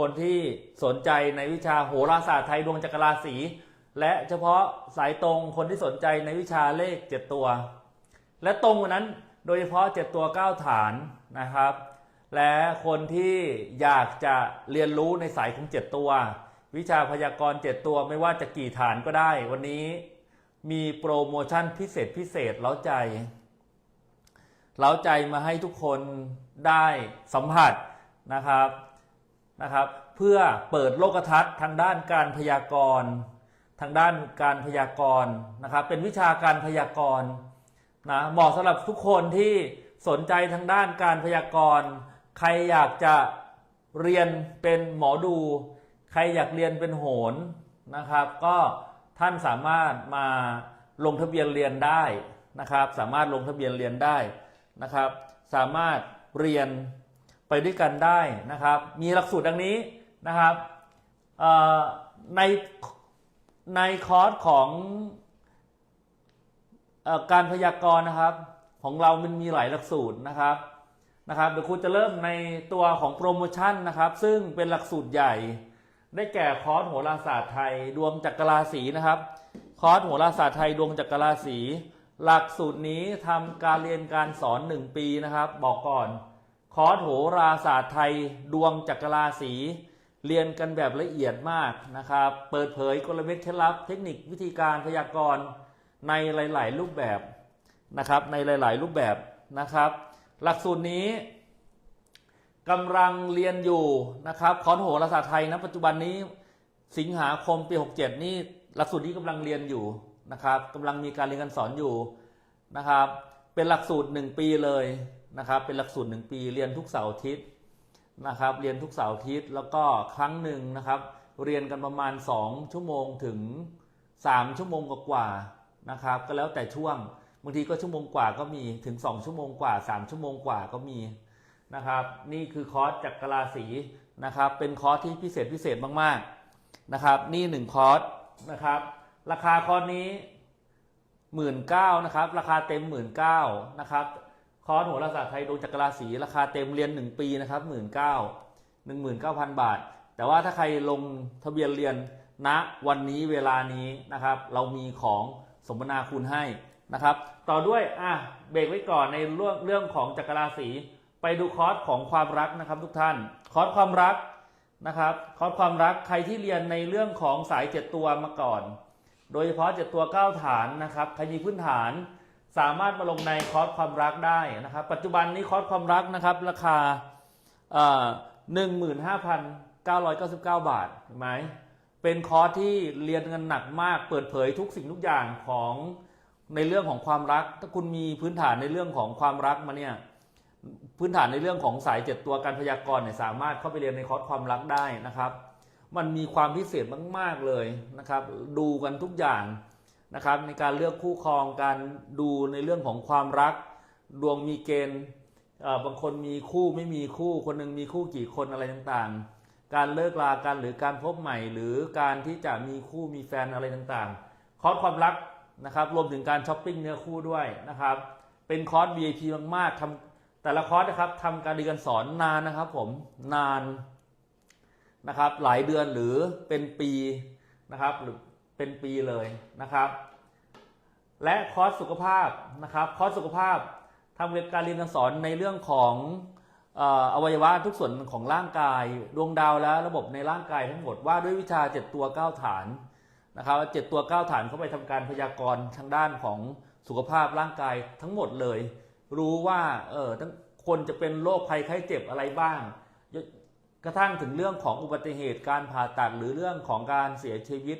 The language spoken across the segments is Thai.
คนที่สนใจในวิชาโหราศาสตร์ไทยดวงจักรราศี และเฉพาะสายตรงคนที่สนใจในวิชาเลขเจ็ดตัว และตรงกว่านั้นโดยเฉพาะเจ็ดตัวเก้าฐานนะครับ และคนที่อยากจะเรียนรู้ในสายของเจ็ดตัว วิชาพยากรณ์เจ็ดตัวไม่ว่าจะกี่ฐานก็ได้ วันนี้มีโปรโมชั่นพิเศษพิเศษเล้าใจเล้าใจมาให้ทุกคนได้สัมผัสนะครับ นะครับ เพื่อเปิดโลกทัศน์ทางด้านการพยากรณ์ ทางด้านการพยากรณ์นะครับ เป็นวิชาการพยากรณ์นะเหมาะสำหรับทุกคนที่สนใจทางด้านการพยากรณ์ ใครอยากจะเรียนเป็นหมอดู ใครอยากเรียนเป็นโหนนะครับ ก็ท่านสามารถมาลงทะเบียนเรียนได้นะครับ สามารถลงทะเบียนเรียนได้นะครับ สามารถเรียน ไปด้วยกันได้นะครับ มีหลักสูตรดังนี้นะครับในในคอร์สของอการพยากรณ์นะครับ ของเรามันมีหลายหลักสูตรนะครับนะครับเดี๋ยวครูจะเริ่มในตัวของโปรโมชั่นนะครับ ซึ่งเป็นหลักสูตรใหญ่ ได้แก่คอร์สโหราศาสตร์ไทยดวงจักรราศีนะครับ คอร์สโหราศาสตร์ไทยดวงจักรราศีหลักสูตรนี้ทำการเรียนการสอน 1 ปีนะครับ บอกก่อน คอร์สโหราศาสตร์ไทยดวงจักรราศีเรียนกันแบบละเอียดมากนะครับ เปิดเผยกลเม็ดเคล็ดลับ เทคนิควิธีการพยากรณ์ในหลาย ๆ รูปแบบนะครับ ในหลาย ๆ รูปแบบนะครับ หลักสูตรนี้กำลังเรียนอยู่นะครับคอนโหราศาสตร์ไทยนะปัจจุบันนี้สิงหาคมปี 67 นี่หลักสูตรนี้กำลังเรียนอยู่นะครับกำลังมีการเรียนการสอนอยู่นะครับ เป็นหลักสูตร 1 ปีเลย นะครับเป็นหลักสูตร1ปีเรียนทุกเสาร์อาทิตย์นะครับเรียนทุกเสาร์อาทิตย์แล้วก็ครั้งหนึ่งนะครับเรียนกันประมาณ 2 ชั่วโมงถึง 3 ชั่วโมงกว่าๆนะครับก็แล้วแต่ช่วงบางทีก็ชั่วโมงกว่าก็มีถึง 2 ชั่วโมงกว่า 3 ชั่วโมงกว่าก็มีนะครับนี่คือคอร์สจักรราศีนะครับเป็นคอร์สที่พิเศษพิเศษมากๆนะครับนี่หนึ่งคอร์สนะครับราคาคอร์สนี้หมื่นเก้านะครับราคาเต็มหมื่นเก้านะครับ คอร์สโหราศาสตร์ไทยดวงจักรราศีราคาเต็มเรียน 1 ปีนะครับหมื่นเก้าหนึ่งหมื่นเก้าพันบาท แต่ว่าถ้าใครลงทะเบียนเรียนณวันนี้เวลานี้นะครับ เรามีของสมนาคุณให้นะครับ ต่อด้วยอะเบรกไว้ก่อนในเรื่องเรื่องของจักรราศีไปดูคอร์สของความรักนะครับทุกท่าน คอร์สความรักนะครับ คอร์สความรักใครที่เรียนในเรื่องของสายเจ็ดตัวมาก่อน โดยเฉพาะเจ็ดตัวเก้าฐานนะครับใครมีพื้นฐาน สามารถมาลงในคอร์สความรักได้นะครับ ปัจจุบันนี้คอร์สความรักนะครับ ราคาหนึ่งหมื่นห้าพันเก้าร้อยเก้าสิบเก้าบาทเห็นไหมเป็นคอร์สที่เรียนกันหนักมาก เปิดเผยทุกสิ่งทุกอย่างของในเรื่องของความรัก ถ้าคุณมีพื้นฐานในเรื่องของความรักมาเนี่ยพื้นฐานในเรื่องของสายเจ็ดตัวการพยากรณ์เนี่ยสามารถเข้าไปเรียนในคอร์สความรักได้นะครับ มันมีความพิเศษมาก ๆเลยนะครับ ดูกันทุกอย่าง นะครับในการเลือกคู่ครองการดูในเรื่องของความรัก ดวงมีเกณฑ์บางคนมีคู่ไม่มีคู่คนหนึ่งมีคู่กี่คนอะไรต่างๆ การเลิกลากันหรือการพบใหม่ หรือการที่จะมีคู่มีแฟนอะไรต่างๆ คอร์สความรักนะครับรวมถึงการช้อปปิ้งเนื้อคู่ด้วยนะครับเป็นคอร์ส VIP มากๆทำแต่ละคอร์สนะครับทำการเรียนการสอนนานนะครับผมนานนะครับหลายเดือนหรือเป็นปีนะครับหรือ เป็นปีเลยนะครับ และคอร์สสุขภาพนะครับคอร์สสุขภาพทำการเรียนการสอนในเรื่องของอวัยวะทุกส่วนของร่างกายดวงดาวและระบบในร่างกายทั้งหมดว่าด้วยวิชา 7 ตัว 9 ฐานนะครับเจ็ดตัว 9 ฐานเข้าไปทำการพยากรณ์ทางด้านของสุขภาพร่างกายทั้งหมดเลย รู้ว่าเออทั้งคนจะเป็นโรคภัยไข้เจ็บอะไรบ้าง กระทั่งถึงเรื่องของอุบัติเหตุการผ่าตัดหรือเรื่องของการเสียชีวิต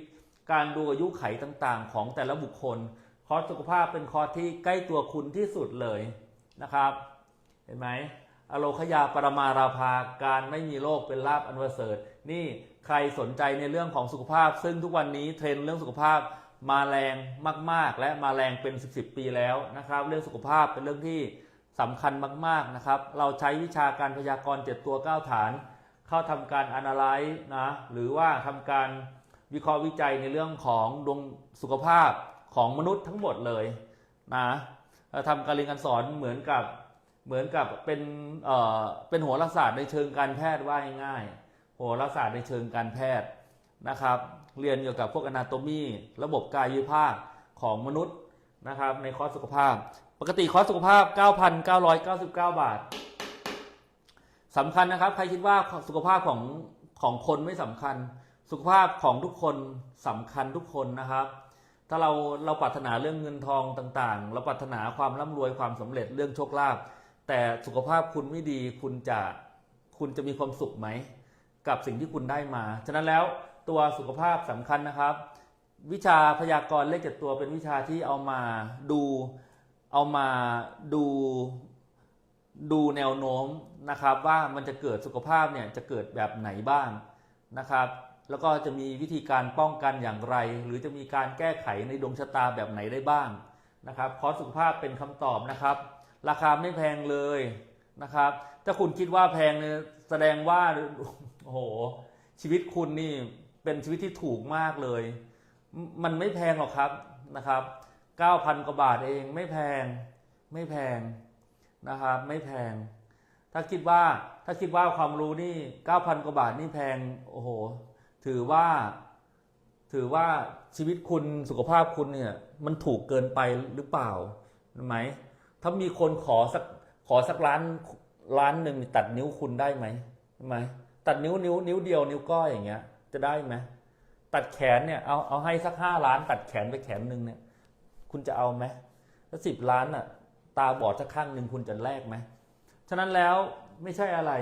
การดูอายุไขต่างๆ ของแต่ละบุคคล คอร์สสุขภาพเป็นคอร์สที่ใกล้ตัวคุณที่สุดเลยนะครับ เห็นไหมอโลคยาปรมาราภาการไม่มีโรคเป็นลาบอันประเสริฐนี่ใครสนใจในเรื่องของสุขภาพ ซึ่งทุกวันนี้เทรนเรื่องสุขภาพมาแรงมาก ๆ และมาแรงเป็น 10บสปีแล้วนะครับ เรื่องสุขภาพเป็นเรื่องที่สำคัญมาก ๆ นะครับ เราใช้วิชาการพยากรณ์7ตัว 9 ฐาน เข้าทำการ analyze นะหรือว่าทำการ วิเคราะห์วิจัยในเรื่องของดวงสุขภาพของมนุษย์ทั้งหมดเลยนะทำการเรียนการสอนเหมือนกับเหมือนกับเป็นเอ่อเป็นโหราศาสตร์ในเชิงการแพทย์ว่าง่ายๆโหหราศาสตร์ในเชิงการแพทย์นะครับ เรียนเกี่ยวกับพวกอนาโตมีระบบกายวิภาคของมนุษย์นะครับในคอร์สสุขภาพ ปกติคอร์สสุขภาพ 9,999 บาทสำคัญนะครับ ใครคิดว่าสุขภาพของของคนไม่สำคัญ สุขภาพของทุกคนสำคัญทุกคนนะครับ ถ้าเราเราปรารถนาเรื่องเงินทองต่างๆ เราปรารถนาความร่ำรวยความสำเร็จเรื่องโชคลาภแต่สุขภาพคุณไม่ดีคุณจะคุณจะมีความสุขไหม กับสิ่งที่คุณได้มา ฉะนั้นแล้วตัวสุขภาพสำคัญนะครับ วิชาพยากรณ์เลขเจ็ดตัวเป็นวิชาที่เอามาดูเอามาดูดูแนวโน้มนะครับ ว่ามันจะเกิดสุขภาพเนี่ยจะเกิดแบบไหนบ้างนะครับ แล้วก็จะมีวิธีการป้องกันอย่างไร หรือจะมีการแก้ไขในดวงชะตาแบบไหนได้บ้างนะครับคอร์สสุขภาพเป็นคำตอบนะครับ ราคาไม่แพงเลยนะครับ ถ้าคุณคิดว่าแพงเนี่ยแสดงว่าโอ้โหชีวิตคุณนี่เป็นชีวิตที่ถูกมากเลย มันไม่แพงหรอกครับนะครับ9,000กว่าบาทเองไม่แพงไม่แพงนะครับไม่แพง ถ้าคิดว่าถ้าคิดว่าความรู้นี่9,000กว่าบาทนี่แพงโอ้โห ถือว่า ถือว่าชีวิตคุณสุขภาพคุณเนี่ย มันถูกเกินไปหรือเปล่าไหม ถ้ามีคนขอสักขอสักล้านล้านหนึ่งตัดนิ้วคุณได้ไหมไหมตัดนิ้วนิ้วนิ้วเดียวนิ้วก้อยอย่างเงี้ย จะได้ไหมตัดแขนเนี่ยเอาเอาให้สักห้าล้าน ตัดแขนไปแขนหนึ่งเนี่ย คุณจะเอาไหมถ้าสิบล้านอะ ตาบอดสักข้างหนึ่งคุณจะแลกไหมฉะนั้นแล้วไม่ใช่อะไร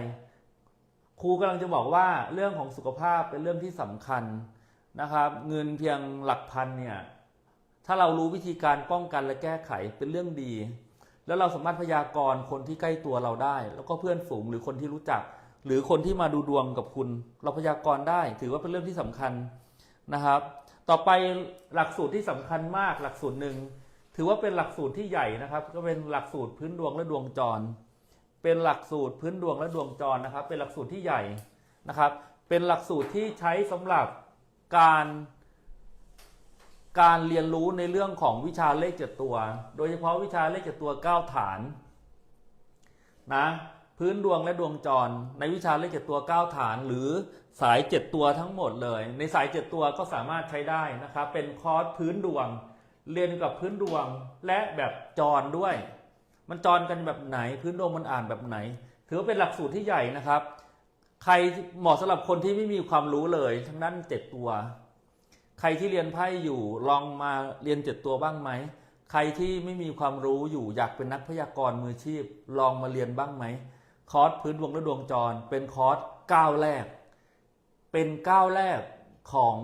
ครูกำลังจะบอกว่าเรื่องของสุขภาพเป็นเรื่องที่สำคัญนะครับ เงินเพียงหลักพันเนี่ย ถ้าเรารู้วิธีการป้องกันและแก้ไขเป็นเรื่องดี แล้วเราสามารถพยากรณ์คนที่ใกล้ตัวเราได้ แล้วก็เพื่อนฝูงหรือคนที่รู้จัก หรือคนที่มาดูดวงกับคุณ เราพยากรณ์ได้ ถือว่าเป็นเรื่องที่สำคัญนะครับ ต่อไปหลักสูตรที่สำคัญมากหลักสูตรหนึ่งถือว่าเป็นหลักสูตรที่ใหญ่นะครับ ก็เป็นหลักสูตรพื้นดวงและดวงจร เป็นหลักสูตรพื้นดวงและดวงจรนะครับ เป็นหลักสูตรที่ใหญ่นะครับ เป็นหลักสูตรที่ใช้สำหรับการการเรียนรู้ในเรื่องของวิชาเลขเจ็ดตัว โดยเฉพาะวิชาเลขเจ็ดตัว 9 ฐานนะพื้นดวงและดวงจร ในวิชาเลขเจ็ดตัว 9 ฐาน หรือสาย 7 ตัวทั้งหมดเลย ในสาย 7 ตัวก็สามารถใช้ได้นะครับ เป็นคอร์สพื้นดวง เรียนกับพื้นดวงและแบบจรด้วย มันจรกันแบบไหนพื้นดวงมันอ่านแบบไหน ถือว่าเป็นหลักสูตรที่ใหญ่นะครับ ใครเหมาะสำหรับคนที่ไม่มีความรู้เลยทั้งนั้นเจ็ดตัว ใครที่เรียนไพ่อยู่ลองมาเรียนเจ็ดตัวบ้างไหมใครที่ไม่มีความรู้อยู่อยากเป็นนักพยากรณ์มืออาชีพ ลองมาเรียนบ้างไหมคอร์สพื้นดวงและดวงจร เป็นคอร์สก้าวแรก เป็นก้าวแรกของ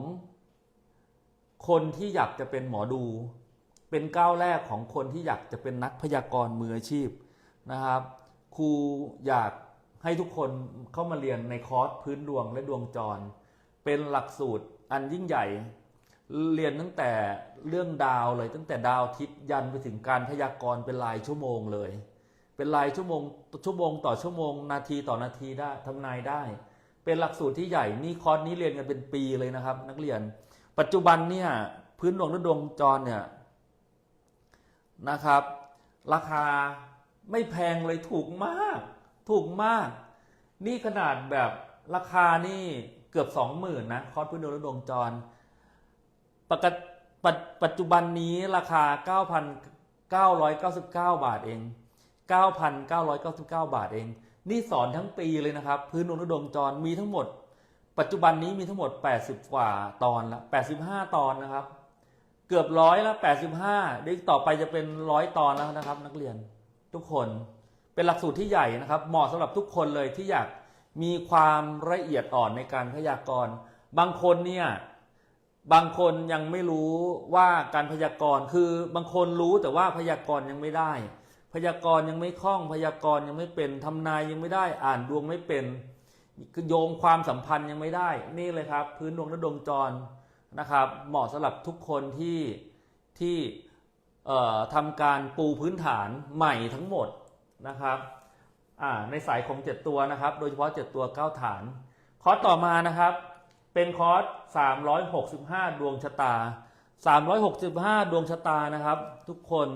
คนที่อยากจะเป็นหมอดู เป็นก้าวแรกของคนที่อยากจะเป็นนักพยากรณ์มืออาชีพนะครับ ครูอยากให้ทุกคนเข้ามาเรียนในคอร์สพื้นดวงและดวงจร เป็นหลักสูตรอันยิ่งใหญ่ เรียนตั้งแต่เรื่องดาวเลย ตั้งแต่ดาวทิศยันไปถึงการพยากรณ์เป็นรายชั่วโมงเลย เป็นรายชั่วโมงชั่วโมงต่อชั่วโมง นาทีต่อนาทีได้ทำนายได้ เป็นหลักสูตรที่ใหญ่นี่คอร์สนี้เรียนกันเป็นปีเลยนะครับ นักเรียน ปัจจุบันเนี่ยพื้นดวงและดวงจรเนี่ย นะครับ ราคาไม่แพงเลยถูกมาก ถูกมาก นี่ขนาดแบบราคานี่เกือบสองหมื่นนะ คอร์สพื้นดวงและดวงจรปกติปัจจุบันนี้ราคา 9,999 บาทเอง 9,999 บาทเอง นี่สอนทั้งปีเลยนะครับ พื้นดวงและดวงจรมีทั้งหมด ปัจจุบันนี้มีทั้งหมด 80 กว่าตอนละ85 ตอนนะครับ กือบร้อยละ85เดี๋ยวต่อไปจะเป็นร้อยตอนแล้วนะครับ นักเรียนทุกคนเป็นหลักสูตรที่ใหญ่นะครับ เหมาะสำหรับทุกคนเลยที่อยากมีความละเอียดอ่อนในการพยากรณ์ บางคนเนี่ยบางคนยังไม่รู้ว่าการพยากรณ์คือบางคนรู้แต่ว่าพยากรณ์ยังไม่ได้ พยากรณ์ยังไม่คล่องพยากรณ์ยังไม่เป็นทำนายยังไม่ได้อ่านดวงไม่เป็นโยงความสัมพันธ์ยังไม่ได้ นี่เลยครับ พื้นดวงและดวงจร นะครับเหมาะสำหรับทุกคนที่ที่ทำการปูพื้นฐานใหม่ทั้งหมดนะครับในสายของ 7 ตัวนะครับ โดยเฉพาะ 7 ตัว 9 ฐาน คอร์สต่อมานะครับ เป็นคอร์ส365 ดวงชะตา 365 ดวงชะตานะครับ ทุกคน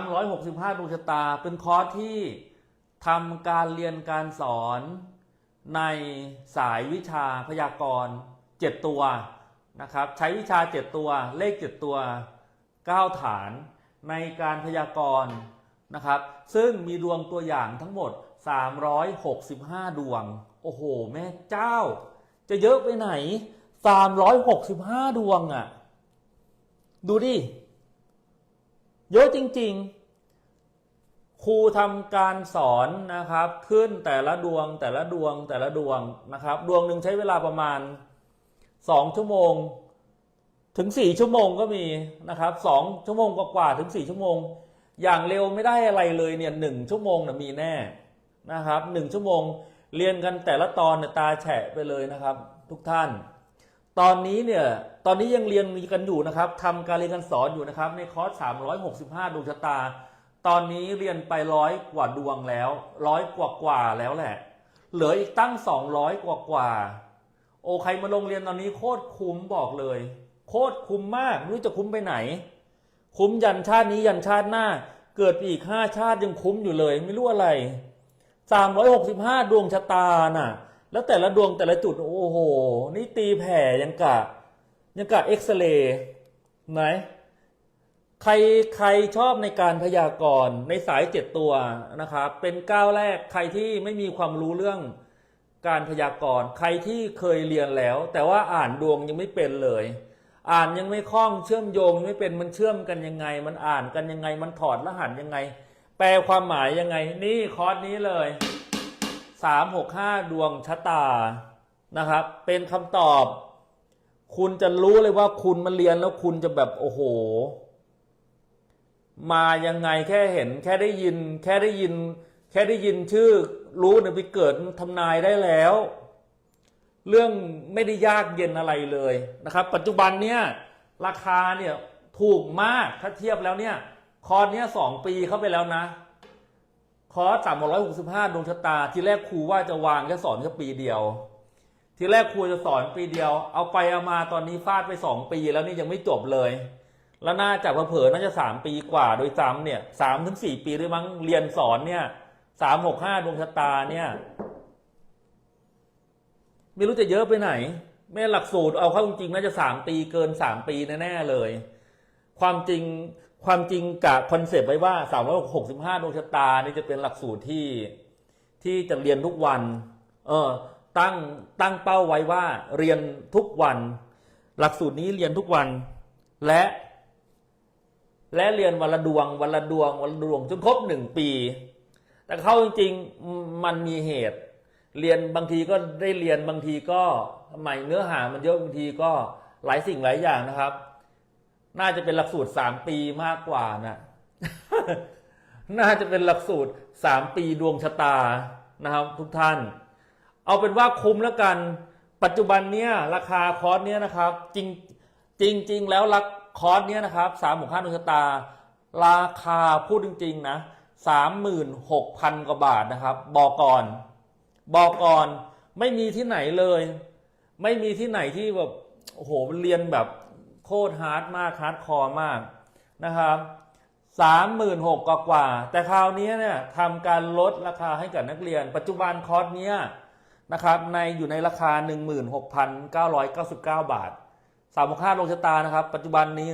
365 ดวงชะตา เป็นคอร์สที่ทำการเรียนการสอนในสายวิชาพยากรณ์ 7 ตัวนะครับใช้วิชา 7 ตัวเลข 7 ตัว 9 ฐานในการพยากรณ์นะครับซึ่งมีดวงตัวอย่างทั้งหมด 365 ดวง โอ้โห แม่เจ้า จะเยอะไปไหน 365 ดวงอะ่ะ ดูดิ เยอะจริง ๆ ครูทำการสอนนะครับ ขึ้นแต่ละดวงแต่ละดวงแต่ละดวงนะครับ ดวงหนึ่งใช้เวลาประมาณ 2 ชั่วโมง ถึง 4 ชั่วโมงก็มีนะครับ2ชั่วโมงกว่าๆถึง 4 ชั่วโมง อย่างเร็วไม่ได้อะไรเลยเนี่ยหนึ่งชั่วโมงนะมีแน่นะครับหนึ่งชั่วโมงเรียนกันแต่ละตอนเนี่ยตาแฉะไปเลยนะครับ ทุกท่าน ตอนนี้เนี่ยตอนนี้ยังเรียนกันอยู่นะครับทำการเรียนการสอนอยู่นะครับ ในคอร์ส365ดวงชะตา ตอนนี้เรียนไปร้อยกว่าดวงแล้วร้อยกว่ากว่าแล้วแหละ เหลืออีกตั้ง 200 กว่ากว่า โอ้ใครมาลงเรียนตอนนี้โคตรคุ้มบอกเลย โคตรคุ้มมากไม่รู้จะคุ้มไปไหน คุ้มยันชาตินี้ยันชาติหน้า เกิดปอีกห้าชาติยังคุ้มอยู่เลย ไม่รู้อะไรสามร้อยหกสิบห้าดวงชะตาน่ะ แล้วแต่ละดวงแต่ละจุดโอ้โห นี่ตีแผ่ยังกะยังกะเอ็กซเรย์ไหนใครใครชอบในการพยากรณ์ในสายเจ็ดตัวนะครับเป็นก้าวแรกใครที่ไม่มีความรู้เรื่อง การพยากรณ์ใครที่เคยเรียนแล้ว แต่ว่าอ่านดวงยังไม่เป็นเลย อ่านยังไม่คล่องเชื่อมโยงยังไม่เป็นมันเชื่อมกันยังไง มันอ่านกันยังไง มันถอดรหัสยังไง แปลความหมายยังไง นี่คอร์สนี้เลยสามหกห้าดวงชะตานะครับ เป็นคำตอบ คุณจะรู้เลยว่าคุณมาเรียนแล้วคุณจะแบบโอ้โห มายังไงแค่เห็น แค่ได้ยิน แค่ได้ยิน แค่ได้ยินชื่อ รู้เนี่ยไปเกิดทำนายได้แล้ว เรื่องไม่ได้ยากเย็นอะไรเลยนะครับ ปัจจุบันเนี่ยราคาเนี่ยถูกมากถ้าเทียบแล้วเนี่ย คอร์สเนี้ยสองปีเข้าไปแล้วนะ คอร์สสามร้อยหกสิบห้าดวงชะตา ทีแรกครูว่าจะวางแค่สอนแค่ปีเดียว ทีแรกครูจะสอนปีเดียว เอาไปเอามาตอนนี้ฟาดไปสองปีแล้วนี่ยังไม่จบเลย แล้วน่าจะเผลอน่าจะสามปีกว่าโดยซ้ำเนี่ยสามถึงสี่ปีด้วยมั้งเรียนสอนเนี่ย สามหกห้าดวงชะตาเนี่ย ไม่รู้จะเยอะไปไหน แม่หลักสูตรเอาเข้าจริงๆน่าจะสามปีเกินสามปีแน่ๆเลย ความจริงความจริงกะคอนเซปต์ไว้ว่าสามร้อยหกสิบห้าดวงชะตานี่จะเป็นหลักสูตรที่ที่จะเรียนทุกวัน เออตั้งตั้งเป้าไว้ว่าเรียนทุกวัน หลักสูตรนี้เรียนทุกวันและ และเรียนวันละดวงวันละดวงวันละดวงจนครบหนึ่งปี แต่เข้าจริงๆมันมีเหตุ เรียนบางทีก็ได้เรียนบางทีก็ทำไมเนื้อหามันเยอะบางทีก็หลายสิ่งหลายอย่างนะครับ น่าจะเป็นหลักสูตรสามปีมากกว่านะน่าจะเป็นหลักสูตรสามปีดวงชะตานะครับ ทุกท่าน เอาเป็นว่าคุ้มแล้วกัน ปัจจุบันเนี้ยราคาคอร์สเนี้ยนะครับ จริงจริงจริงแล้วลักคอร์สเนี้ยนะครับสามหกห้าดวงชะตา ราคาพูดจริง ๆ นะ สามหมื่นหกพันกว่าบาทนะครับ บอกก่อน บอกก่อนไม่มีที่ไหนเลย ไม่มีที่ไหนที่แบบโอ้โหเรียนแบบโคตรฮาร์ดมากฮาร์ดคอร์มากนะครับสามหมื่นหกกว่า แต่คราวนี้เนี่ยทำการลดราคาให้กับนักเรียน ปัจจุบันคอร์สเนี้ยนะครับในอยู่ในราคา 16,999 บาทสามค่าลงชะตานะครับ ปัจจุบันนี้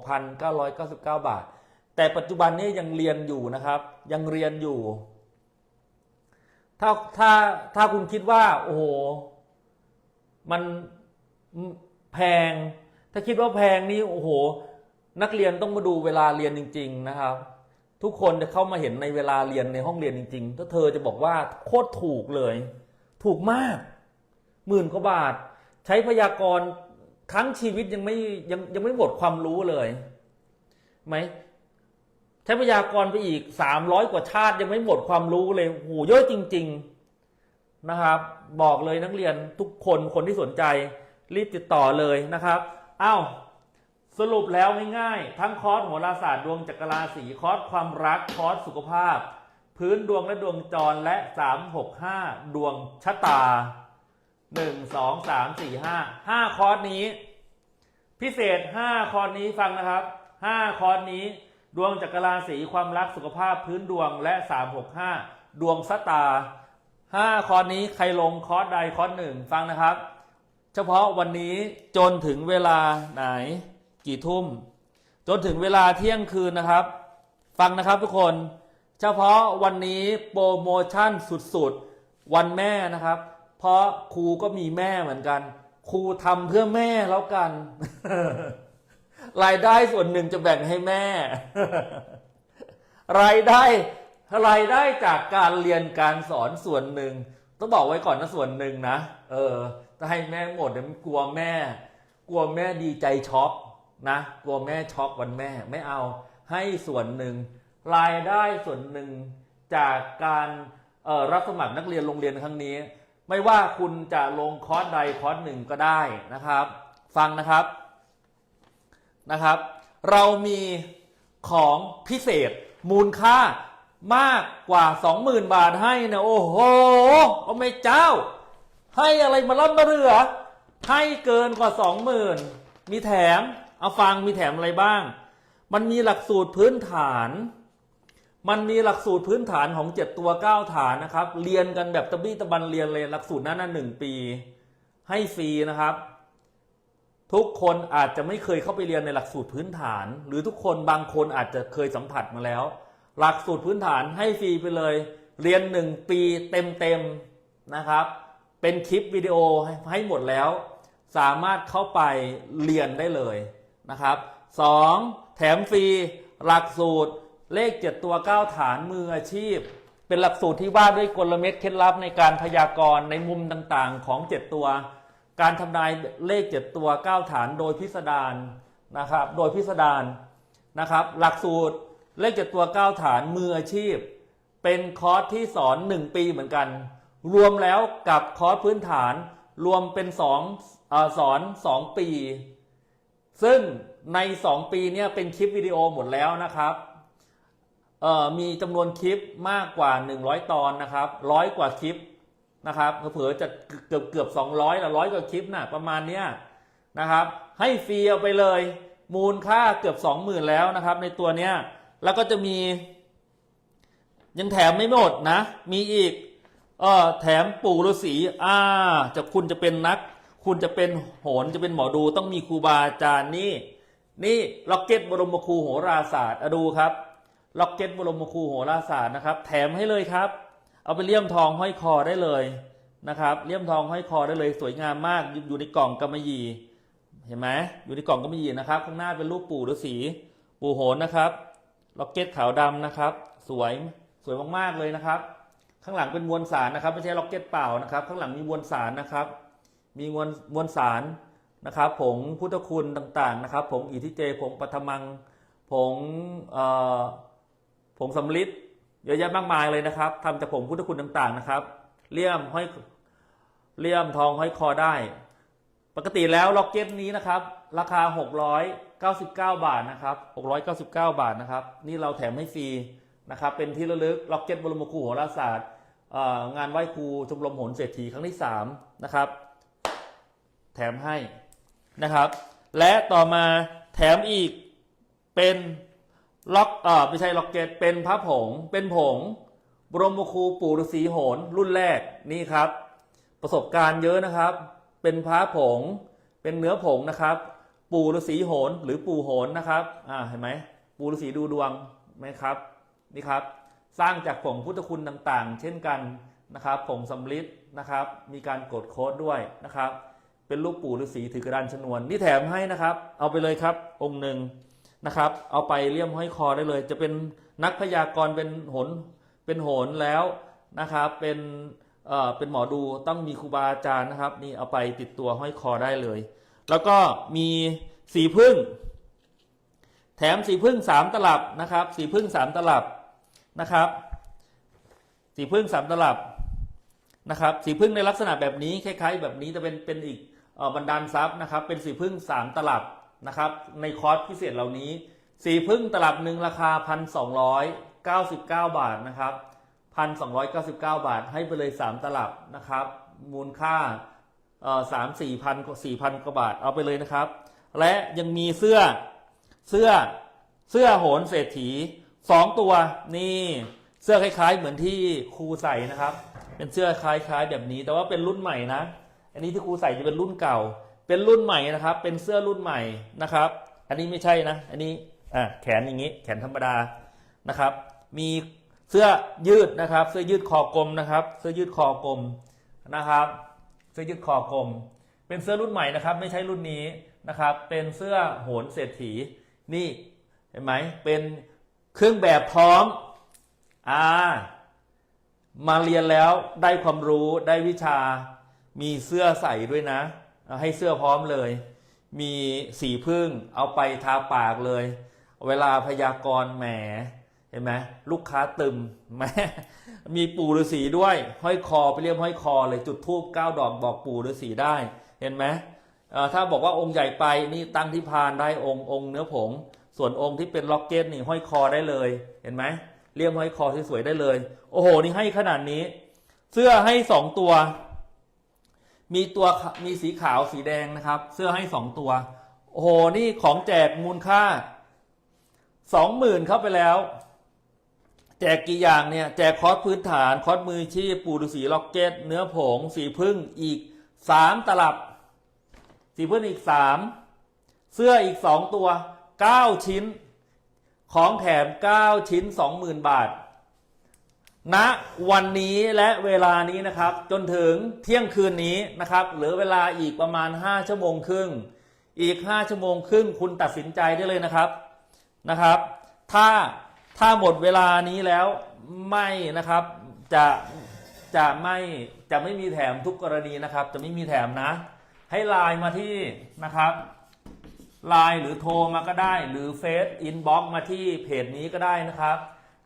16,999 บาท แต่ปัจจุบันนี้ยังเรียนอยู่นะครับ ยังเรียนอยู่ ถ้าถ้าถ้าคุณคิดว่า โอ้โห มันแพง ถ้าคิดว่าแพงนี่โอ้โห นักเรียนต้องมาดูเวลาเรียนจริง ๆ นะครับ ทุกคนจะเข้ามาเห็นในเวลาเรียนในห้องเรียนจริงๆถ้าเธอจะบอกว่าโคตรถูกเลย ถูกมากหมื่นกว่าบาท ใช้พยากรทั้งชีวิตยังไม่ยังยังไม่หมดความรู้เลยไหม ใช้พยากรณ์ไปอีกสามร้อยกว่าชาติยังไม่หมดความรู้เลยโหเยอะจริง ๆนะครับ บอกเลยนักเรียนทุกคนคนที่สนใจ รีบติดต่อเลยนะครับอ้าวสรุปแล้วง่ายๆ ทั้งคอร์สโหราศาสตร์ดวงจักรราศีคอร์สความรักคอร์สสุขภาพ พื้นดวงและดวงจรและ 365 ดวงชะตา 1 2 3 4 5 5 คอร์สนี้ พิเศษ 5 คอร์สนี้ฟังนะครับ 5 คอร์สนี้ ดวงจักรราศีความรักสุขภาพพื้นดวงและ 365 ดวงชะตาห้าคอร์สนี้ใครลงคอร์สใดคอร์สหนึ่งฟังนะครับ เฉพาะวันนี้จนถึงเวลาไหน กี่ทุ่ม จนถึงเวลาเที่ยงคืนนะครับ ฟังนะครับทุกคน เฉพาะวันนี้โปรโมชั่นสุดๆ วันแม่นะครับ เพราะครูก็มีแม่เหมือนกัน ครูทำเพื่อแม่แล้วกัน รายได้ส่วนหนึ่งจะแบ่งให้แม่ รายได้รายได้จากการเรียนการสอนส่วนหนึ่ง ต้องบอกไว้ก่อนนะส่วนหนึ่งนะ เออถ้าให้แม่หมดเดี๋ยวมันกลัวแม่ กลัวแม่ดีใจช็อกนะ กลัวแม่ช็อกวันแม่ ไม่เอา ให้ส่วนหนึ่ง รายได้ส่วนหนึ่งจากการออรับสมัครนักเรียนโรงเรียนครั้งนี้ ไม่ว่าคุณจะลงคอร์สใดคอร์สหนึ่งก็ได้นะครับ ฟังนะครับ นะครับ เรามีของพิเศษมูลค่ามากกว่า 20,000 บาทให้นะโอ้โหโอ้ไม่เจ้า ให้อะไรมาล่ำมาเรือให้เกินกว่า 20,000 มีแถมเอาฟังมีแถมอะไรบ้าง มันมีหลักสูตรพื้นฐาน มันมีหลักสูตรพื้นฐานของ 7 ตัว 9 ฐานนะครับ เรียนกันแบบตะบี้ตะบันเรียนเลยหลักสูตรนั้นน่ะหนึ่งปี ให้ฟรีนะครับ ทุกคนอาจจะไม่เคยเข้าไปเรียนในหลักสูตรพื้นฐาน หรือทุกคนบางคนอาจจะเคยสัมผัสมาแล้ว หลักสูตรพื้นฐานให้ฟรีไปเลย เรียนหนึ่งปีเต็มๆนะครับ เป็นคลิปวิดีโอให้หมดแล้ว สามารถเข้าไปเรียนได้เลยนะครับสองแถมฟรีหลักสูตรเลข7ตัว9ฐานมืออาชีพ เป็นหลักสูตรที่ว่าด้วยกลเม็ดเคล็ดลับในการพยากรณ์ในมุมต่างๆ ของ7ตัว การทำนายเลข 7 ตัว 9 ฐานโดยพิสดารนะครับ โดยพิสดารนะครับ หลักสูตรเลข 7 ตัว 9 ฐานมืออาชีพ เป็นคอร์สที่สอน 1 ปีเหมือนกัน รวมแล้วกับคอร์สพื้นฐานรวมเป็น2อสอน 2 ปี ซึ่งใน 2 ปีเนี่ยเป็นคลิปวิดีโอหมดแล้วนะครับมีจำนวนคลิปมากกว่า 100 ตอนนะครับร้อยกว่าคลิป นะครับเผื่อจะเกือบเกือบ200ละร้อยกว่าคลิปน่ะประมาณเนี้ยนะครับ ให้ฟรีเอาไปเลย มูลค่าเกือบ20,000แล้วนะครับ ในตัวเนี้ยแล้วก็จะมี ยังแถมไม่หมดนะ มีอีกเออแถมปู่ฤาษีอ่าจะคุณจะเป็นนัก คุณจะเป็นโหนจะเป็นหมอดูต้องมีครูบาอาจารย์นี่ นี่ล็อกเก็ตบรมครูโหราศาสตร์อะดูครับล็อกเก็ตบรมครูโหราศาสตร์นะครับ แถมให้เลยครับ เอาไปเลี่ยมทองห้อยคอได้เลยนะครับเลี่ยมทองห้อยคอได้เลยสวยงามมากอยู่ในกล่องกำมะหยี่เห็นไหมอยู่ในกล่องกำมะหยี่นะครับ ข้างหน้าเป็นรูปปู่ฤาษีปู่โหนนะครับล็อกเก็ตขาวดำนะครับ สวยสวยมากๆเลยนะครับ ข้างหลังเป็นมวลสารนะครับ ไม่ใช่ล็อกเก็ตเปล่านะครับ ข้างหลังมีมวลสารนะครับ มีมวลมวลสารนะครับผงพุทธคุณต่างๆนะครับผงอิทธิเจผงปัทมังผงเอ่อผงสำลิด เยอะแยะมากมายเลยนะครับทำจากผงพุทธคุณต่างๆนะครับ เลี่ยมห้อยเลี่ยมทองห้อยคอได้ ปกติแล้วล็อกเก็ตนี้นะครับ ราคา 699 บาทนะครับ699 บาทนะครับ นี่เราแถมให้ฟรีนะครับ เป็นที่ระลึกล็อกเก็ตบรมครูโหราศาสตร์งานไหว้ครูชมรมโหนเศรษฐีครั้งที่ 3 นะครับ แถมให้นะครับ และต่อมาแถมอีกเป็น ล็อกเออไม่ใช่ล็อกเก็ตเป็นพระผง เป็นผง บรมครูปู่ฤาษีโหนรุ่นแรกนี่ครับ ประสบการณ์เยอะนะครับ เป็นพระผง เป็นเนื้อผงนะครับ ปู่ฤาษีโหนหรือปู่โหนนะครับอ่าเห็นไหมปู่ฤาษีดูดวงไหมครับนี่ครับ สร้างจากผงพุทธคุณต่างๆ เช่นกันนะครับผงสำลิดนะครับ มีการกดโค้ดด้วยนะครับ เป็นรูปปู่ฤาษีถือกระดานชนวน นี่แถมให้นะครับ เอาไปเลยครับ องค์หนึ่ง นะครับ เอาไปเลี่ยมห้อยคอได้เลย จะเป็นนักพยากรณ์เป็นโหนเป็นโหนแล้วนะครับ เป็นเอ่อเป็นหมอดูต้องมีครูบาอาจารย์นะครับ นี่เอาไปติดตัวห้อยคอได้เลย แล้วก็มีสีพึ่ง แถมสีพึ่งสามตลับนะครับ สีพึ่งสามตลับนะครับ สีพึ่งสามตลับนะครับ สีพึ่งในลักษณะแบบนี้คล้ายๆ แบบนี้จะเป็นเป็นอีกเอ่อบันดาลทรัพย์นะครับ เป็นสีพึ่งสามตลับ นะครับ ในคอร์สพิเศษเหล่านี้ สีพึ่งตลับหนึ่งราคาพันสองร้อยเก้าสิบเก้าบาทนะครับพันสองร้อยเก้าสิบเก้าบาท ให้ไปเลยสามตลับนะครับ มูลค่าเอ่อสามสี่พันสี่พันกว่าบาทเอาไปเลยนะครับ และยังมีเสื้อเสื้อเสื้อโหนเศรษฐีสองตัวนี่เสื้อคล้าย ๆ เหมือนที่ครูใส่นะครับ เป็นเสื้อคล้ายๆ แบบนี้ แต่ว่าเป็นรุ่นใหม่นะ อันนี้ที่ครูใส่จะเป็นรุ่นเก่า เป็นรุ่นใหม่นะครับ เป็นเสื้อรุ่นใหม่นะครับ อันนี้ไม่ใช่นะ อันนี้อะแขนอย่างนี้ แขนธรรมดานะครับ มีเสื้อยืดนะครับ เสื้อยืดคอกลมนะครับ เสื้อยืดคอกลมนะครับ เสื้อยืดคอกลม เป็นเสื้อรุ่นใหม่นะครับ ไม่ใช่รุ่นนี้นะครับ เป็นเสื้อโหนเศรษฐี นี่เห็นไหม เป็นเครื่องแบบพร้อมอ่ามาเรียนแล้วได้ความรู้ได้วิชา มีเสื้อใส่ด้วยนะ ให้เสื้อพร้อมเลย มีสีพึ่งเอาไปทาปากเลย เวลาพยากรณ์แหมเห็นไหมลูกค้าตึมแหมมีปู่ฤาษีด้วย ห้อยคอไปเรียกห้อยคอเลยจุดทูบเก้าดอกบอกปู่ฤาษีได้ เห็นไหมถ้าบอกว่าองค์ใหญ่ไปนี่ตั้งที่พานได้องค์องค์เนื้อผง ส่วนองค์ที่เป็นล็อกเก็ตนี่ห้อยคอได้เลย เห็นไหมเรียมห้อยคอที่สวยได้เลย โอ้โห นี่ให้ขนาดนี้ เสื้อให้สองตัว มีตัวมีสีขาวสีแดงนะครับ เสื้อให้สองตัว โอ้โห นี่ของแจกมูลค่าสองหมื่นเข้าไปแล้ว แจกกี่อย่างเนี่ย แจกคอร์สพื้นฐาน คอร์สมือชีพ ปูฤาษีล็อกเก็ต เนื้อผง สีพึ่งอีกสามตลับ สีพึ่งอีกสามเสื้ออีกสองตัวเก้าชิ้น ของแถมเก้าชิ้นสองหมื่นบาท ณวันนี้และเวลานี้นะครับ จนถึงเที่ยงคืนนี้นะครับเหลือเวลาอีกประมาณ 5 ชั่วโมงครึ่ง อีก 5 ชั่วโมงครึ่งคุณตัดสินใจได้เลยนะครับนะครับ ถ้าถ้าหมดเวลานี้แล้วไม่นะครับจะจะไม่จะไม่มีแถมทุกกรณีนะครับ จะไม่มีแถมนะ ให้ไลน์มาที่นะครับไลน์หรือโทรมาก็ได้ หรือเฟซอินบ็อกมาที่เพจนี้ก็ได้นะครับ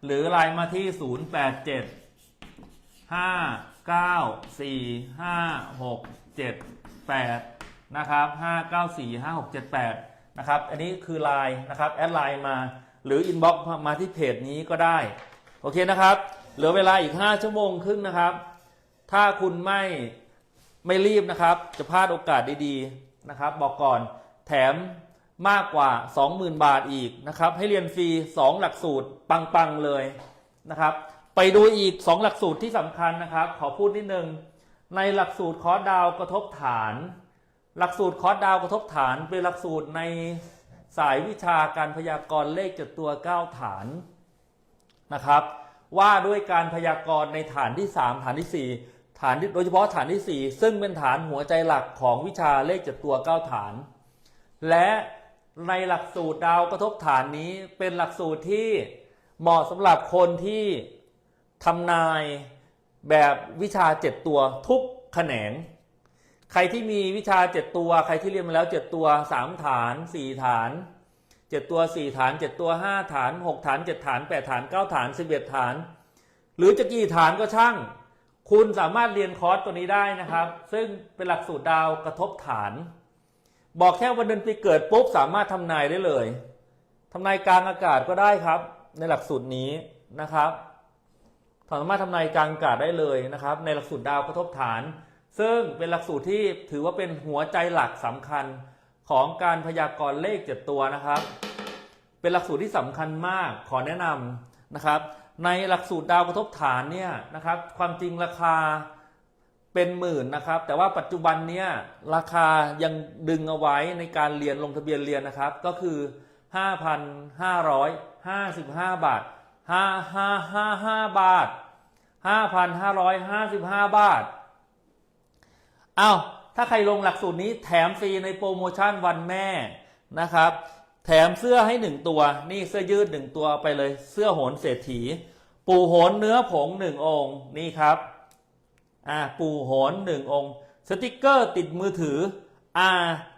หรือไลน์มาที่ 0 8 7 5 9 4 5 6 7 8 นะครับ 5 9 4 5 6 7 8 นะครับ อันนี้คือไลน์นะครับ แอดไลน์มา หรืออินบ็อกซ์มาที่เพจนี้ก็ได้ โอเคนะครับ เหลือเวลาอีก 5 ชั่วโมงครึ่งนะครับ ถ้าคุณไม่ไม่รีบนะครับ จะพลาดโอกาสดีๆนะครับ บอกก่อน แถม มากกว่า 20,000 บาทอีกนะครับ ให้เรียนฟรี 2 หลักสูตรปังๆเลยนะครับ ไปดูอีก 2 หลักสูตรที่สำคัญนะครับ ขอพูดนิดนึง ในหลักสูตรคอร์สดาวกระทบฐาน หลักสูตรคอร์สดาวกระทบฐาน เป็นหลักสูตรในสายวิชาการพยากรณ์เลขจดตัว 9 ฐานนะครับ ว่าด้วยการพยากรณ์ในฐานที่ 3 ฐานที่ 4 ฐานโดยเฉพาะฐานที่ 4 ซึ่งเป็นฐานหัวใจหลักของวิชาเลขจดตัว 9 ฐาน และ ในหลักสูตรดาวกระทบฐานนี้เป็นหลักสูตรที่เหมาะสำหรับคนที่ทำนายแบบวิชา7ตัวทุกแขนง ใครที่มีวิชา7ตัว ใครที่เรียนมาแล้ว7ตัว3ฐาน4ฐาน7ตัว4ฐาน7ตัว5ฐาน6ฐาน7ฐาน8ฐาน9ฐาน11ฐาน หรือจะกี่ฐานก็ช่าง คุณสามารถเรียนคอร์สตัวนี้ได้นะครับ ซึ่งเป็นหลักสูตรดาวกระทบฐาน บอกแค่วันเดือนปีเกิดปุ๊บสามารถทำนายได้เลยทำนายกลางอากาศก็ได้ครับ ในหลักสูตรนี้นะครับสามารถทำนายกลางอากาศได้เลยนะครับ ในหลักสูตรดาวกระทบฐาน ซึ่งเป็นหลักสูตรที่ถือว่าเป็นหัวใจหลักสำคัญของการพยากรณ์เลขเจ็ดตัวนะครับ เป็นหลักสูตรที่สำคัญมากขอแนะนำนะครับ ในหลักสูตรดาวกระทบฐานเนี่ยนะครับ ความจริงราคา เป็นหมื่นนะครับ แต่ว่าปัจจุบันเนี่ยราคายังดึงเอาไว้ในการเรียนลงทะเบียนเรียนนะครับ ก็คือ 5,555 บาท 5555 บาท 5,555 บาทอ้าวถ้าใครลงหลักสูตรนี้แถมฟรีในโปรโมชั่นวันแม่นะครับ แถมเสื้อให้หนึ่งตัว นี่เสื้อยืดหนึ่งตัวไปเลย เสื้อโหนเศรษฐี ปู่โหนเนื้อผงหนึ่งองค์นี่ครับ อ่าปู่โหนหนึ่งองค์ สติกเกอร์ติดมือถือ อ่า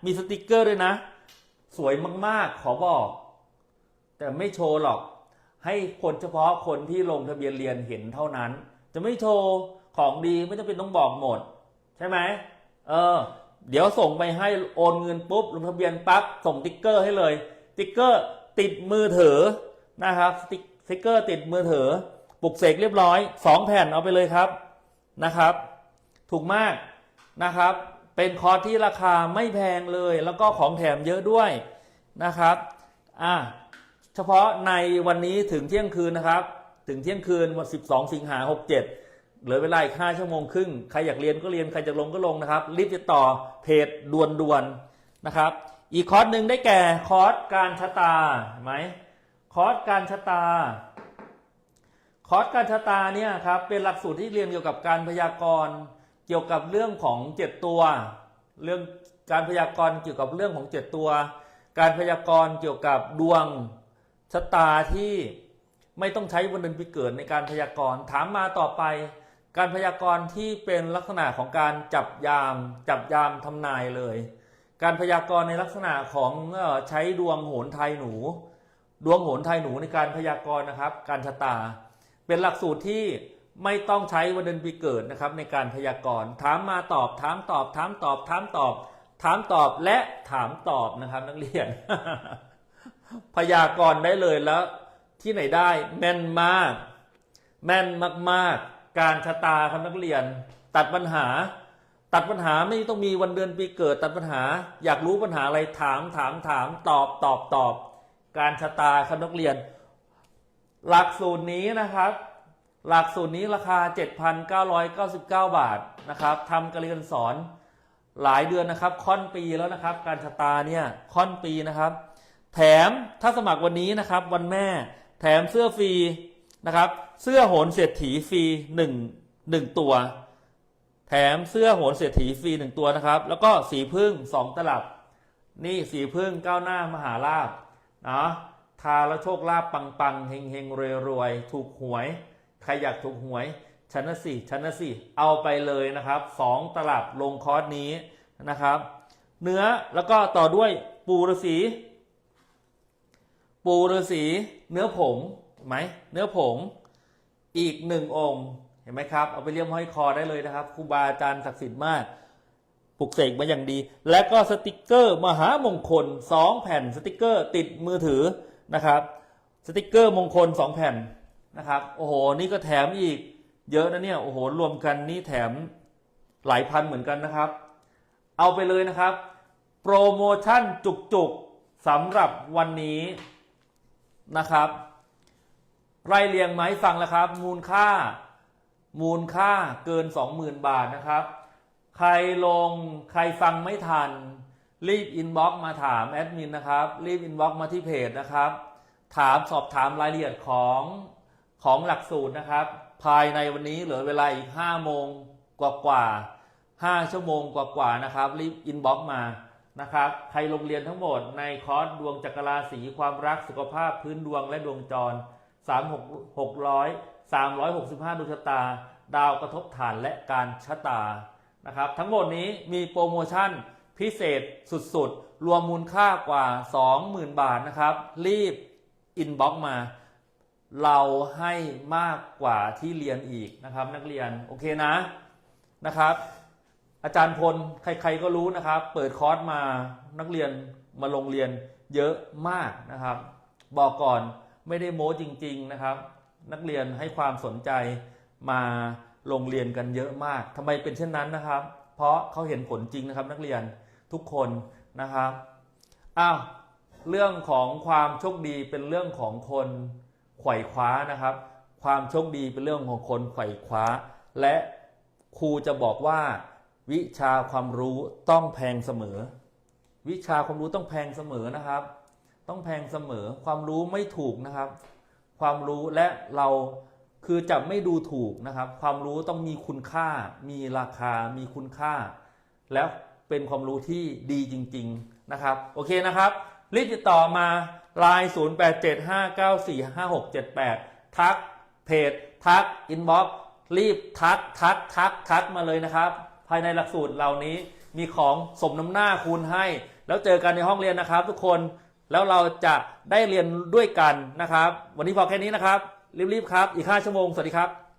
มีสติกเกอร์ด้วยนะ สวยมากๆ ขอบอก แต่ไม่โชว์หรอก ให้คนเฉพาะคนที่ลงทะเบียนเรียนเห็นเท่านั้น จะไม่โชว์ของดีไม่จำเป็นต้องบอกหมด ใช่ไหมเออ เดี๋ยวส่งไปให้โอนเงินปุ๊บลงทะเบียนปั๊บส่งติ๊กเกอร์ให้เลย ติ๊กเกอร์ติดมือถือนะครับสติ๊กเกอร์ติดมือถือปลุกเสกเรียบร้อยสองแผ่นเอาไปเลยครับ นะครับ ถูกมากนะครับ เป็นคอร์สที่ราคาไม่แพงเลยแล้วก็ของแถมเยอะด้วยนะครับอะเฉพาะในวันนี้ถึงเที่ยงคืนนะครับ ถึงเที่ยงคืนวัน 12 สิงหา67เหลือเวลาอีกห้าชั่วโมงครึ่งใครอยากเรียนก็เรียนใครจะลงก็ลงนะครับรีบติดต่อเพจด่วนๆนะครับ อีกคอร์สหนึ่งได้แก่คอร์สการชะตาไหมคอร์สการชะตา คอร์สการชะตาเนี่ยครับเป็นหลักสูตรที่เรียนเกี่ยวกับการพยากรณ์ เกี่ยวกับเรื่องของเจ็ดตัว เรื่องการพยากรณ์เกี่ยวกับเรื่องของเจ็ดตัว การพยากรณ์เกี่ยวกับดวงชะตาที่ไม่ต้องใช้วันเดือนปีเกิดในการพยากรณ์ถามมาต่อไป การพยากรณ์ที่เป็นลักษณะของการจับยาม จับยามทำนายเลย การพยากรณ์ในลักษณะของใช้ดวงโหนไทยหนู ดวงโหนไทยหนูในการพยากรณ์นะครับ การชะตา เป็นหลักสูตรที่ไม่ต้องใช้วันเดือนปีเกิดนะครับในการพยากรณ์ถามมาตอบ ถามตอบ ถามตอบ ถามตอบ ถามตอบและถามตอบนะครับนักเรียน พยากรณ์ได้เลยแล้ว ที่ไหนได้ แม่นมาก แม่นมากๆ การชะตาครับนักเรียน ตัดปัญหา ตัดปัญหาไม่ต้องมีวันเดือนปีเกิด ตัดปัญหา อยากรู้ปัญหาอะไรถามถามถามตอบตอบตอบ การชะตาครับนักเรียน หลักสูตรนี้นะครับ หลักสูตรนี้ราคา 7,999 บาทนะครับทำการเรียนสอนหลายเดือนนะครับ ค่อนปีแล้วนะครับ การชะตาเนี่ยค่อนปีนะครับ แถมถ้าสมัครวันนี้นะครับ วันแม่แถมเสื้อฟรีนะครับ เสื้อโหนเศรษฐีฟรีหนึ่งหนึ่งตัว แถมเสื้อโหนเศรษฐีฟรีหนึ่งตัวนะครับ แล้วก็สีพึ่งสองตลับ นี่สีพึ่งก้าวหน้ามหาลาภนาะ ทาแล้วโชคลาภปังปังเฮงเฮงรวยรวยถูกหวย ใครอยากถูกหวยชั้นนะสี่ชั้นนะสี่เอาไปเลยนะครับสองตลับลงคอร์สนี้นะครับ เนื้อแล้วก็ต่อด้วยปูฤาษีปูฤาษีเนื้อผงไหมเนื้อผงอีกหนึ่งองค์เห็นไหมครับ เอาไปเลี่ยมห้อยคอได้เลยนะครับครูบาอาจารย์ศักดิ์สิทธิ์มากปลุกเสกมาอย่างดี และก็สติกเกอร์ มหามงคล 2 แผ่นสติกเกอร์ ติดมือถือ นะครับสติกเกอร์มงคล 2 แผ่นนะครับโอ้โหนี่ก็แถมอีกเยอะนะเนี่ยโอ้โหรวมกันนี่แถมหลายพันเหมือนกันนะครับ เอาไปเลยนะครับ โปรโมชั่นจุกๆสำหรับวันนี้นะครับไล่เรียงไหมฟังแล้วครับ มูลค่า มูลค่าเกิน 20,000 บาทนะครับ ใครลงใครฟังไม่ทัน รีบอินบ็อกมาถามแอดมินนะครับ รีบอินบ็อกมาที่เพจนะครับ ถามสอบถามรายละเอียดของของหลักสูตรนะครับ ภายในวันนี้เหลือเวลาอีก 5 โมงกว่ากว่าๆ5ชั่วโมงกว่ากว่านะครับ รีบอินบ็อกมานะครับ ใครลงเรียนทั้งหมดในคอร์สดวงจักรราศีความรักสุขภาพพื้นดวงและดวงจร 3 6 600 365ดวงชะตา ดาวกระทบฐานและการชะตานะครับ ทั้งหมดนี้มีโปรโมชั่น พิเศษสุดๆ รวมมูลค่ากว่า 20,000 บาทนะครับ รีบอินบ็อกมา เราให้มากกว่าที่เรียนอีกนะครับ นักเรียนโอเคนะนะครับ อาจารย์พลใครๆก็รู้นะครับ เปิดคอร์สมานักเรียนมาลงเรียนเยอะมากนะครับ บอกก่อนไม่ได้โม้จริง ๆนะครับ นักเรียนให้ความสนใจมาลงเรียนกันเยอะมากทำไมเป็นเช่นนั้นนะครับ เพราะเขาเห็นผลจริงนะครับนักเรียน ทุกคนนะครับอ้าวเรื่องของความโชคดีเป็นเรื่องของคนไขว่คว้านะครับ ความโชคดีเป็นเรื่องของคนไขว่คว้า และครูจะบอกว่า วิชาความรู้ต้องแพงเสมอ วิชาความรู้ต้องแพงเสมอนะครับ ต้องแพงเสมอความรู้ไม่ถูกนะครับ ความรู้และเราคือจะไม่ดูถูกนะครับ ความรู้ต้องมีคุณค่า มีราคา มีคุณค่า แล้ว เป็นความรู้ที่ดีจริง ๆ นะครับ โอเคนะครับรีบติดต่อมา line 0875945678 ทักเพจ ทักอินบ็อกรีบทักทักทักทักมาเลยนะครับ ภายในหลักสูตรเหล่านี้มีของสมน้ำหน้าคุณให้ แล้วเจอกันในห้องเรียนนะครับทุกคนแล้วเราจะได้เรียนด้วยกันนะครับ วันนี้พอแค่นี้นะครับ รีบๆครับ อีก5ชั่วโมง สวัสดีครับ